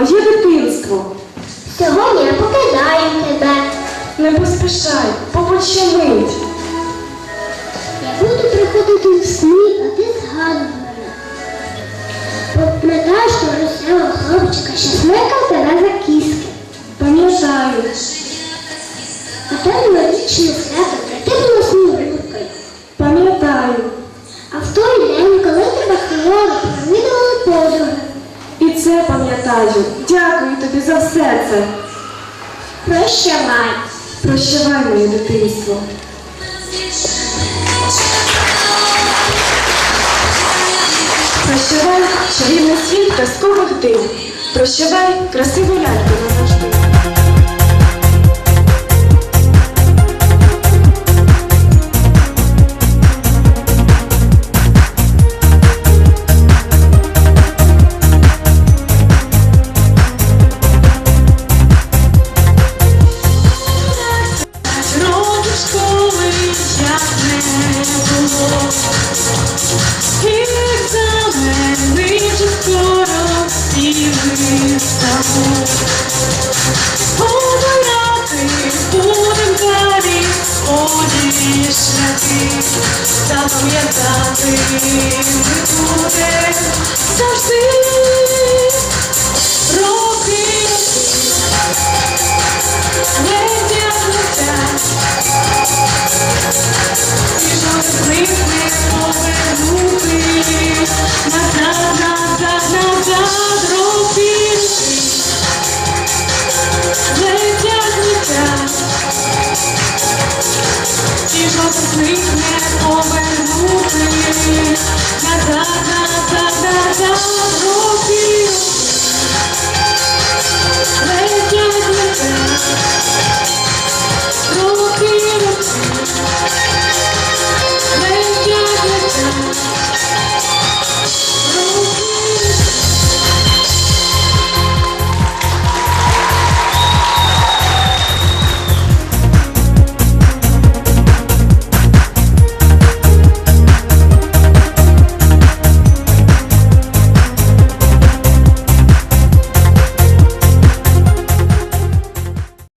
моє дитинство. Сьогодні я покидаю тебе. Не поспішай, повочини. Я буду приходити в сні, а ти згадуй мене. Пам'ятаєш, що росіяла хлопчика, що смикав тебе за кіски. Пам'ятаю. А тебе на річні Пам'ятаю. Дякую тобі за все це. прощавай. Прощавай моє дитинство. Прощавай, чарівний світ казкових див. Прощавай, красиву ляльку запам'ятати ми буде завжди роки. І жодних не повернути. Назад, назад.